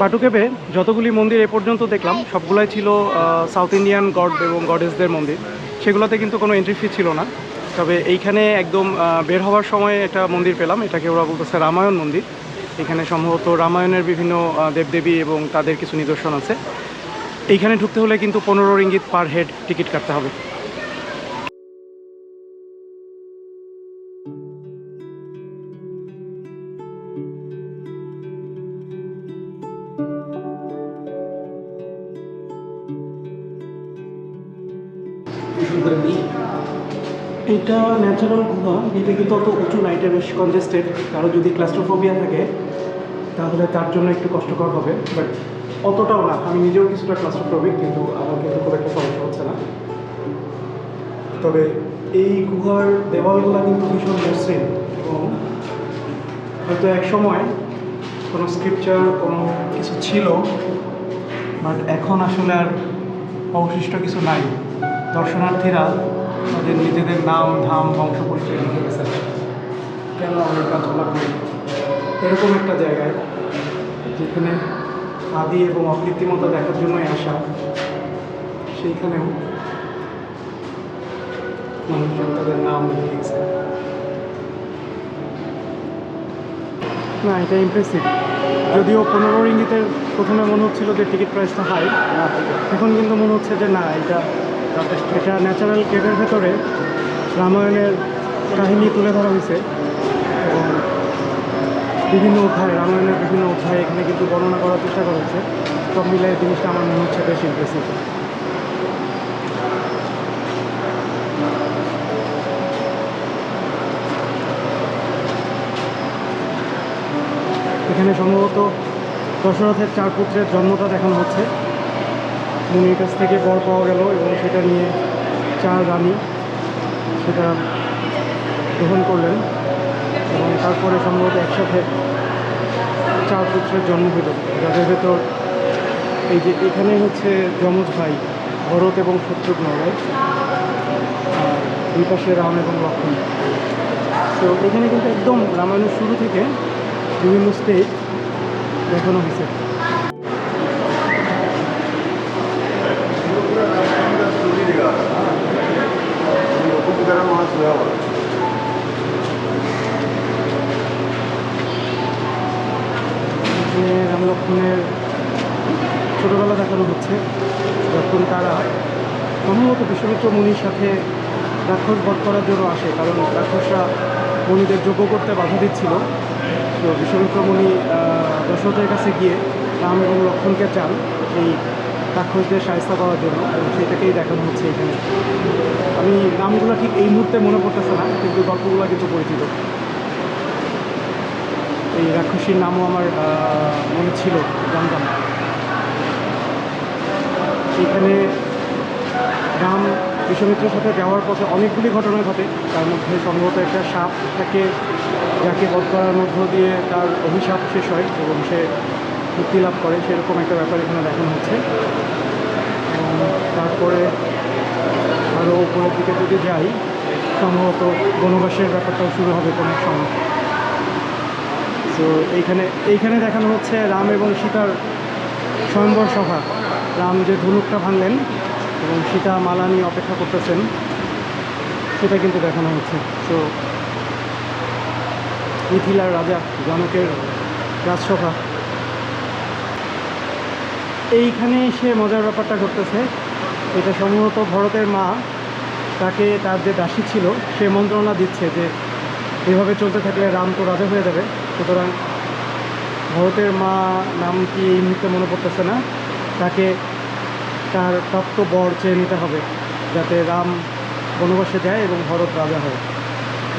বাটুকেবে যতগুলি মন্দির এ পর্যন্ত দেখলাম, সবগুলাই ছিল সাউথ ইন্ডিয়ান গড এবং গডেসদের মন্দির। সেগুলোতে কিন্তু কোনো এন্ট্রি ফি ছিল না। তবে এইখানে একদম বের হওয়ার সময় একটা মন্দির পেলাম, এটাকে ওরা বলতেছে রামায়ণ মন্দির। এখানে সম্ভবত রামায়ণের বিভিন্ন দেবদেবী এবং তাদের কিছু নিদর্শন আছে। এইখানে ঢুকতে হলে কিন্তু পনেরো রিঙ্গিত পার হেড টিকিট কাটতে হবে। এটা ন্যাচারাল গুহা এটা কিন্তু অত উঁচু না, এটা বেশ কনজেস্টেড কারও যদি ক্লাস্ট্রোফোবিয়া থাকে, তাহলে তার জন্য একটু কষ্টকর হবে। বাট অতটাও না, আমি নিজেও কিছুটা ক্লাস্ট্রোফোবিক কিন্তু আমার কিন্তু খুব একটা সমস্যা হচ্ছে না। তবে এই গুহার দেওয়ালগুলো কিন্তু ভীষণ মসৃণ এবং হয়তো এক সময় কোনো স্ক্রিপচার কোনো কিছু ছিল বাট এখন আসলে আর অবশিষ্ট কিছু নাই। দর্শনার্থীরা তাদের নিজেদের নাম ধাম বংশ পরিচয় লিখে গেছে কেন আমরা কাজগুলো করি এরকম একটা জায়গায় যেখানে আদি এবং অকৃত্রিমতা দেখার জন্যই আসা সেইখানেও মানুষজন তাদের নাম লিখে গেছে না এটা ইমপ্রেসিভ যদিও পনেরো ইঙ্গিতের প্রথমে মনে হচ্ছিল যে টিকিট প্রাইসটা হাই এখন কিন্তু মনে হচ্ছে যে না এটা এটা ন্যাচারাল কেভের ভেতরে রামায়ণের কাহিনী তুলে ধরা হয়েছে। এবং বিভিন্ন অধ্যায়, রামায়ণের বিভিন্ন অধ্যায় এখানে কিন্তু বর্ণনা করার চেষ্টা করা হয়েছে সব মিলিয়ে জিনিসটা আমার মনে হচ্ছে বেশ ইমপ্রেসিভ এখানে সম্ভবত দশরথের চার পুত্রের জন্মটা দেখানো হচ্ছে। মুনির কাছ থেকে বর পাওয়া গেল এবং সেটা নিয়ে চার রানী সেটা গ্রহণ করলেন এবং তারপরে সম্ভবত একসাথে চার পুত্রের জন্ম হলো যাদের ভেতর এই যে এখানে হচ্ছে যমজ ভাই, ভরত এবং শত্রুঘ্ন right? আর দুই পাশে রাম এবং লক্ষ্মণ তো এখানে কিন্তু একদম রামায়ণের শুরু থেকে বিভিন্ন স্টেজ দেখানো হয়েছে রাম লক্ষ্মণের ছোটোবেলা দেখানো হচ্ছে যখন তারা সম্ভবত বিশ্বমিত্র মুনির সাথে রাক্ষস বধ করার জন্য আসে, কারণ রাক্ষসরা মুনিদের যোগ্য করতে বাধা দিচ্ছিল। তো বিশ্বমিত্র মুনি দশরথের কাছে গিয়ে রাম এবং লক্ষ্মণকে চান এই রাক্ষসদের সাহায্য পাওয়ার জন্য সেটাকেই দেখানো হচ্ছে এখানে। আমি নামগুলো ঠিক এই মুহূর্তে মনে পড়তেছে না, কিন্তু গল্পগুলো কিন্তু পরিচিত। এই রাক্ষসীর নামও আমার মনে ছিল, জানতাম এখানে রাম বিশ্বমিত্রের সাথে যাওয়ার পথে অনেকগুলি ঘটনা ঘটে। তার মধ্যে সম্ভবত একটা সাপ থাকে যাকে বধ করার মধ্য দিয়ে তার অভিশাপ শেষ হয়, এবং সে মুক্তি লাভ করে, সেরকম একটা ব্যাপার এখানে দেখানো হচ্ছে। তারপরে আরও উপরের দিকে যদি যাই, সম্ভবত বনবাসের ব্যাপারটাও শুরু হবে কোনো সময়। তো এইখানে এইখানে দেখানো হচ্ছে রাম এবং সীতার স্বয়ম্বর সভা। রাম যে ধনুকটা ভাঙলেন এবং সীতা মালা নিয়ে অপেক্ষা করতেছেন, সেটা কিন্তু দেখানো হচ্ছে। তো মিথিলার রাজা, জনকের রাজসভা। এইখানে সে মজার ব্যাপারটা ঘটতেছে। এটা সম্ভবত ভরতের মা, তাকে তার যে দাসী ছিল, সে মন্ত্রণা দিচ্ছে যে এভাবে চলতে থাকলে রাম তো রাজা হয়ে যাবে। সুতরাং ভরতের মা নাম কি এই মুহূর্তে মনে পড়তেছে না? তাকে তার প্রাপ্ত বর চেয়ে নিতে হবে যাতে রাম বনবাসে যায় এবং ভরত রাজা হয়।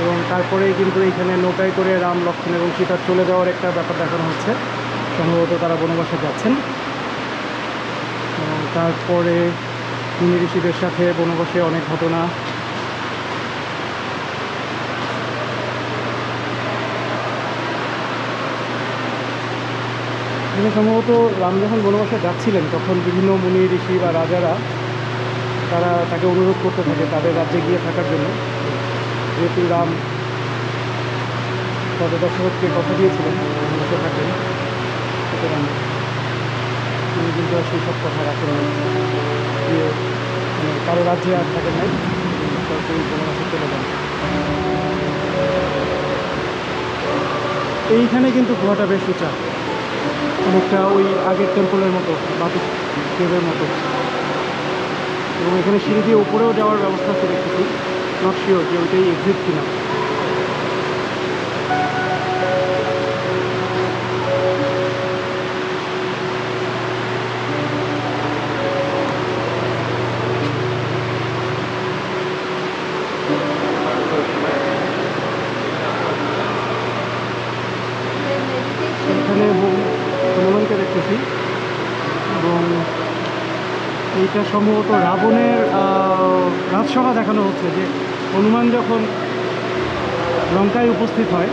এবং তারপরেই কিন্তু এইখানে নৌকায় করে রাম লক্ষ্মণ এবং সীতার চলে যাওয়ার একটা ব্যাপার দেখানো হচ্ছে। সম্ভবত তারা বনবাসে যাচ্ছেন। তারপরে মুনি ঋষিদের সাথে বনবাসে অনেক ঘটনা। এখানে সম্ভবত রাম যখন বনবাসে যাচ্ছিলেন, তখন বিভিন্ন মুনি ঋষি বা রাজারা তারা তাকে অনুরোধ করতে থাকে তাদের রাজ্যে গিয়ে থাকার জন্য। যেহেতু রাম রাজা দশরথকে কথা দিয়েছিলেন বনবাসে থাকেন সুতরাং তিনি কিন্তু আর সেই সব কথা রাখেন মানে কারও রাজ্যে আর থাকেন নাই তিনি বনবাসে চলে যান এইখানে কিন্তু গুহাটা বেশ উঁচা। অনেকটা ওই আগের টেম্পলের মতো বাটু কেবের মতো। এবং এখানে সিঁড়ি দিয়ে উপরেও যাওয়ার ব্যবস্থা আছে দেখতেছি। নট শিওর যে ওইটাই এক্সিট কিনা। দেখতেছি এবং এইটা সম্ভবত রাবণের রাজসভা দেখানো হচ্ছে যে হনুমান যখন লঙ্কায় উপস্থিত হয়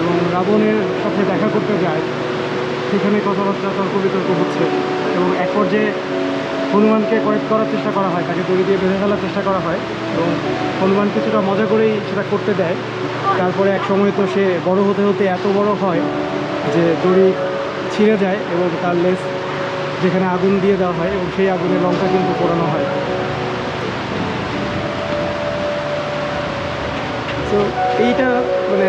এবং রাবণের সাথে দেখা করতে যায়, সেখানে কথাবার্তা, তর্ক বিতর্ক হচ্ছে এবং এক পর্যায়ে হনুমানকে কয়েক করার চেষ্টা করা হয়, তাকে দড়ি দিয়ে বেঁধে ফেলার চেষ্টা করা হয় এবং হনুমান কিছুটা মজা করেই সেটা করতে দেয়। তারপরে এক সময় তো সে বড় হতে হতে এত বড় হয় যে দড়ি ছিঁড়ে যায় এবং তার লেস যেখানে আগুন দিয়ে দেওয়া হয় এবং সেই আগুনে লঙ্কা কিন্তু পোড়ানো হয়। তো এইটা মানে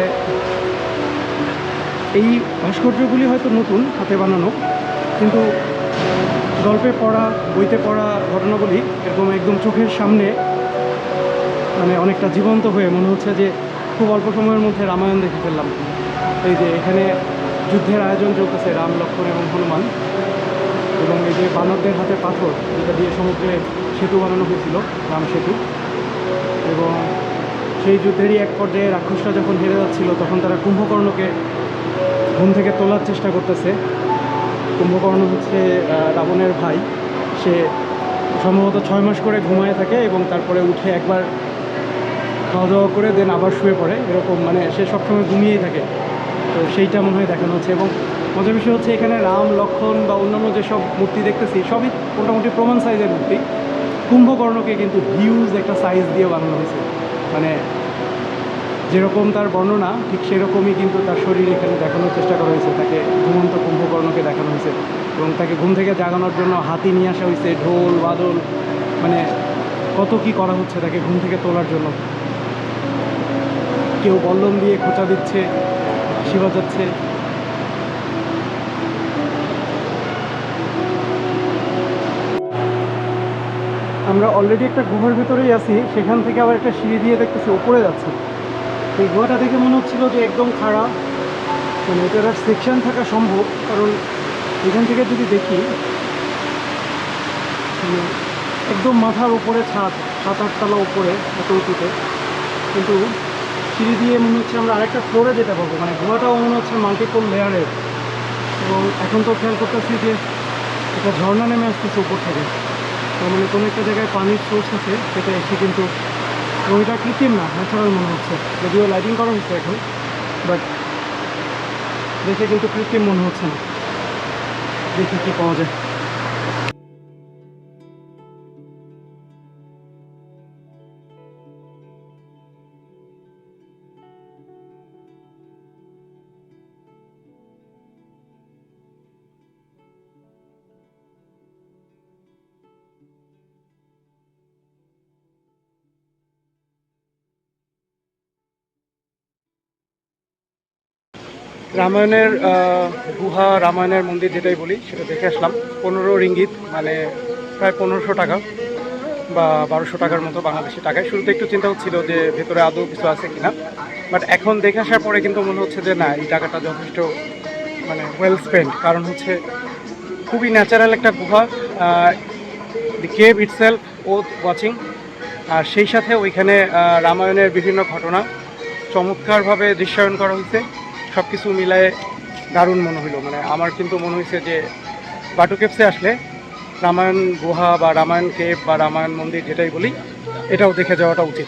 এই ভাস্কর্যগুলি হয়তো নতুন হাতে বানানো, কিন্তু গল্পে পড়া, বইতে পড়া ঘটনাগুলি এরকম একদম চোখের সামনে মানে অনেকটা জীবন্ত হয়ে মনে হচ্ছে যে খুব অল্প সময়ের মধ্যে রামায়ণ দেখে ফেললাম। এই যে এখানে যুদ্ধের আয়োজন চলতেছে রাম, লক্ষ্মণ এবং হনুমান। এবং এই যে বানরদের হাতে পাথর, যেটা দিয়ে সমুদ্রে সেতু বানানো হয়েছিল, রাম সেতু। এবং সেই যুদ্ধেরই এক পর্যায়ে রাক্ষসরা যখন হেরে যাচ্ছিল, তখন তারা কুম্ভকর্ণকে ঘুম থেকে তোলার চেষ্টা করতেছে। কুম্ভকর্ণ হচ্ছে রাবণের ভাই। সে সম্ভবত ছয় মাস করে ঘুমায় থাকে এবং তারপরে উঠে একবার খাওয়া দাওয়া করে দেন আবার শুয়ে পড়ে। এরকম মানে সে সবসময় ঘুমিয়েই থাকে। তো সেইটা মনে হয় দেখানো হচ্ছে। এবং মজার বিষয় হচ্ছে এখানে রাম, লক্ষণ বা অন্যান্য যেসব মূর্তি দেখতেছি, সবই মোটামুটি প্রমাণ সাইজের মূর্তি। কুম্ভকর্ণকে কিন্তু হিউজ একটা সাইজ দিয়ে বানানো হয়েছে। মানে যেরকম তার বর্ণনা, ঠিক সেরকমই কিন্তু তার শরীর এখানে দেখানোর চেষ্টা করা হয়েছে। তাকে ঘুমন্ত কুম্ভকর্ণকে দেখানো হয়েছে এবং তাকে ঘুম থেকে জাগানোর জন্য হাতি নিয়ে আসা হয়েছে, ঢোল, বাদল মানে কত কি করা হচ্ছে তাকে ঘুম থেকে তোলার জন্য। কেউ বল্লম দিয়ে খোঁচা দিচ্ছে। হাসি বাজাচ্ছে আমরা অলরেডি একটা গুহার ভিতরেই আছি, সেখান থেকে আবার একটা সিঁড়ি দিয়ে দেখতেছি উপরে যাচ্ছে। এই গুহাটা দেখে মনে হচ্ছিল যে একদম খারাপ মানে এটার আর সেকশন থাকা সম্ভব, কারণ এখান থেকে যদি দেখি মানে একদম মাথার উপরে ছাদ সাত আটতলা উপরে এত উঁচুতে কিন্তু সিঁড়ি দিয়ে মনে হচ্ছে আমরা আরেকটা ফ্লোরে যেতে পারব। মানে গুহাটাও মনে হচ্ছে মাল্টিপল লেয়ারের এবং এখন তো খেয়াল করতেছি যে একটা ঝর্ণা নেমে আসতেছে উপর থেকে। তার মানে কোনো একটা জায়গায় পানির সোর্স আছে, সেটা এসে কিন্তু এটা কৃত্রিম না ন্যাচারাল মনে হচ্ছে। যদিও লাইটিং করা হচ্ছে এখন বাট দেখে কিন্তু কৃত্রিম মনে হচ্ছে না। দেখি কী পাওয়া যায়। রামায়ণের গুহা, রামায়ণের মন্দির যেটাই বলি, সেটা দেখে আসলাম। পনেরো রিঙ্গিত মানে প্রায় পনেরোশো টাকা বা বারোশো টাকার মতো বাংলাদেশি টাকায়। শুরুতে একটু চিন্তা হচ্ছিল যে ভেতরে আদৌ কিছু আছে কিনা। বাট এখন দেখে আসার পরে কিন্তু মনে হচ্ছে যে না, এই টাকাটা যথেষ্ট মানে ওয়েল স্পেন্ড কারণ হচ্ছে খুবই ন্যাচারাল একটা গুহা দি কেভ ইটসেলফ ও ওয়াচিং আর সেই সাথে ওইখানে রামায়ণের বিভিন্ন ঘটনা চমৎকারভাবে দৃশ্যায়ন করা হয়েছে। সব কিছু মিলায়ে দারুণ মনে হইল। মানে আমার কিন্তু মনে হয়েছে যে বাটু কেপসে আসলে রামায়ণ গুহা বা রামায়ণ কেপ বা রামায়ণ মন্দির যেটাই বলি, এটাও দেখে যাওয়াটা উচিত।